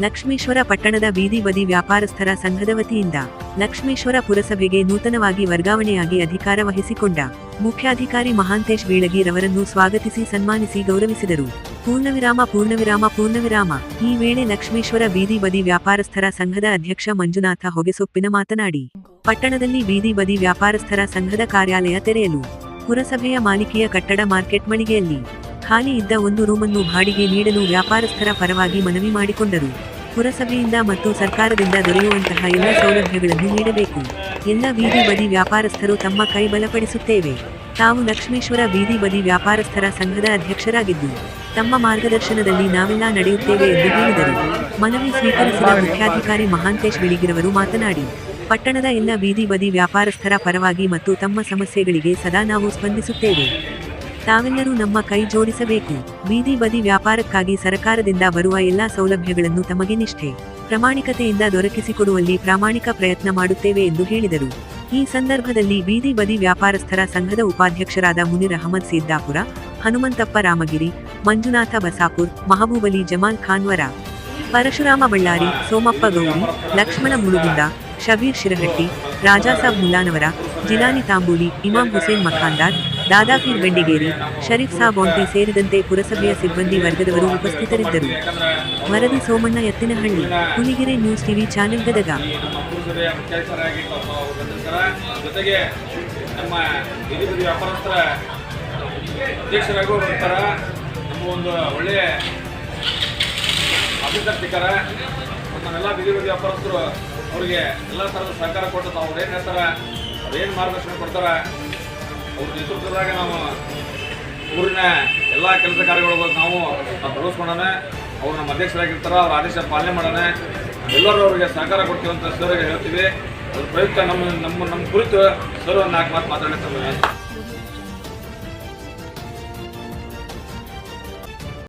ಲಕ್ಷ್ಮೇಶ್ವರ ಪಟ್ಟಣದ ಬೀದಿ ಬದಿ ವ್ಯಾಪಾರಸ್ಥರ ಸಂಘದ ವತಿಯಿಂದ ಲಕ್ಷ್ಮೇಶ್ವರ ಪುರಸಭೆಗೆ ನೂತನವಾಗಿ ವರ್ಗಾವಣೆಯಾಗಿ ಅಧಿಕಾರ ವಹಿಸಿಕೊಂಡ ಮುಖ್ಯಾಧಿಕಾರಿ ಮಹಾಂತೇಶ್ ಬೀಳಗಿರವರನ್ನು ಸ್ವಾಗತಿಸಿ ಸನ್ಮಾನಿಸಿ ಗೌರವಿಸಿದರು. ಪೂರ್ಣವಿರಾಮ ಪೂರ್ಣವಿರಾಮ ಪೂರ್ಣವಿರಾಮ. ಈ ವೇಳೆ ಲಕ್ಷ್ಮೇಶ್ವರ ಬೀದಿ ಬದಿ ವ್ಯಾಪಾರಸ್ಥರ ಸಂಘದ ಅಧ್ಯಕ್ಷ ಮಂಜುನಾಥ ಹೊಗೆಸೊಪ್ಪಿನ ಮಾತನಾಡಿ, ಪಟ್ಟಣದಲ್ಲಿ ಬೀದಿ ಬದಿ ವ್ಯಾಪಾರಸ್ಥರ ಸಂಘದ ಕಾರ್ಯಾಲಯ ತೆರೆಯಲು ಪುರಸಭೆಯ ಮಾಲಿಕೆಯ ಕಟ್ಟಡ ಮಾರ್ಕೆಟ್ ಮಳಿಗೆಯಲ್ಲಿ ಖಾಲಿ ಇದ್ದ ಒಂದು ರೂಮನ್ನು ಬಾಡಿಗೆ ನೀಡಲು ವ್ಯಾಪಾರಸ್ಥರ ಪರವಾಗಿ ಮನವಿ ಮಾಡಿಕೊಂಡರು. ಪುರಸಭೆಯಿಂದ ಮತ್ತು ಸರ್ಕಾರದಿಂದ ದೊರೆಯುವಂತಹ ಎಲ್ಲ ಸೌಲಭ್ಯಗಳನ್ನು ನೀಡಬೇಕು. ಎಲ್ಲ ಬೀದಿ ಬದಿ ವ್ಯಾಪಾರಸ್ಥರು ತಮ್ಮ ಕೈ ಬಲಪಡಿಸುತ್ತೇವೆ. ತಾವು ಲಕ್ಷ್ಮೇಶ್ವರ ಬೀದಿ ಬದಿ ವ್ಯಾಪಾರಸ್ಥರ ಸಂಘದ ಅಧ್ಯಕ್ಷರಾಗಿದ್ದು, ತಮ್ಮ ಮಾರ್ಗದರ್ಶನದಲ್ಲಿ ನಾವೆಲ್ಲ ನಡೆಯುತ್ತೇವೆ ಎಂದು ಹೇಳಿದರು. ಮನವಿ ಸ್ವೀಕರಿಸಿದ ಮುಖ್ಯಾಧಿಕಾರಿ ಮಹಾಂತೇಶ್ ಬಿಳಿಗಿರವರು ಮಾತನಾಡಿ ಪಟ್ಟಣದ ಎಲ್ಲ ಬೀದಿ ಬದಿ ವ್ಯಾಪಾರಸ್ಥರ ಪರವಾಗಿ ಮತ್ತು ತಮ್ಮ ಸಮಸ್ಯೆಗಳಿಗೆ ಸದಾ ನಾವು ಸ್ಪಂದಿಸುತ್ತೇವೆ. ತಾವೆಲ್ಲರೂ ನಮ್ಮ ಕೈ ಜೋಡಿಸಬೇಕು. ಬೀದಿ ಬದಿ ವ್ಯಾಪಾರಕ್ಕಾಗಿ ಸರಕಾರದಿಂದ ಬರುವ ಎಲ್ಲಾ ಸೌಲಭ್ಯಗಳನ್ನು ತಮಗೆ ನಿಷ್ಠೆ, ಪ್ರಾಮಾಣಿಕತೆಯಿಂದ ದೊರಕಿಸಿಕೊಡುವಲ್ಲಿ ಪ್ರಾಮಾಣಿಕ ಪ್ರಯತ್ನ ಮಾಡುತ್ತೇವೆ ಎಂದು ಹೇಳಿದರು. ಈ ಸಂದರ್ಭದಲ್ಲಿ ಬೀದಿ ಬದಿ ವ್ಯಾಪಾರಸ್ಥರ ಸಂಘದ ಉಪಾಧ್ಯಕ್ಷರಾದ ಮುನಿರ್ ಅಹಮದ್ ಸಿದ್ದಾಪುರ, ಹನುಮಂತಪ್ಪ ರಾಮಗಿರಿ, ಮಂಜುನಾಥ ಬಸಾಪುರ್, ಮಹಬೂಬಲಿ ಜಮಾಲ್ ಖಾನ್ವರ, ಪರಶುರಾಮ ಬಳ್ಳಾರಿ, ಸೋಮಪ್ಪ ಗೌರಿ, ಲಕ್ಷ್ಮಣ ಮುಳುಗುಂದ ಶಬೀರ್ ಶಿರಗಟ್ಟಿ ರಾಜಾಸಾಬ್ ಮುಲ್ಲಾನವರ ಜಿಲಾನಿ ತಾಂಬೂಲಿ ಇಮಾಂ ಹುಸೇನ್ ಮಖಾಂದಾರ್, ದಾದಾಪೀರ್ ಬೆಂಡಿಗೇರಿ, ಶರೀಫ್ ಸಾಬ್ ಒಂಟಿ ಸೇರಿದಂತೆ ಪುರಸಭೆಯ ಸಿಬ್ಬಂದಿ ವರ್ಗದವರು ಉಪಸ್ಥಿತರಿದ್ದರು. ವರದಿ Somanna Ettinahalli Huligere news TV channel Gadag. ನಮ್ಮ ಒಂದು ಒಳ್ಳೆಯ ಆಫೀಸರ್ ಸಿಕ್ಕಾರ ಮತ್ತು ನಮ್ಮೆಲ್ಲ ಬೀದಿ ಬದಿ ವ್ಯಾಪಾರಸ್ಥರು ಅವರಿಗೆ ಎಲ್ಲ ಥರದ ಸಹಕಾರ ಕೊಟ್ಟು ನಾವು ಅವ್ರು ಏನು ಹೇಳ್ತಾರೆ, ಅವ್ರೇನು ಮಾರ್ಗದರ್ಶನ ಕೊಡ್ತಾರೆ, ಅವ್ರ ನೇತೃತ್ವದಾಗ ನಾವು ಊರಿನ ಎಲ್ಲ ಕೆಲಸ ಕಾರ್ಯಗಳು ನಾವು ತೊಡಗಿಸ್ಕೊಂಡಾನ ಅವ್ರು ನಮ್ಮ ಅಧ್ಯಕ್ಷರಾಗಿರ್ತಾರ ಅವ್ರ ಆದೇಶ ಪಾಲನೆ ಮಾಡೋಣ ಎಲ್ಲರೂ ಅವರಿಗೆ ಸಹಕಾರ ಕೊಡ್ತೀವಿ ಅಂತ ಸರ್ಗೆ ಹೇಳ್ತೀವಿ. ಅದ್ರ ಪ್ರಯುಕ್ತ ನಮ್ಮ ನಮ್ಮ ನಮ್ಮ ಕುರಿತು ಸರ್ ಒಂದು ನಾಲ್ಕು ಮಾತು ಮಾತಾಡ್ತಾರೆ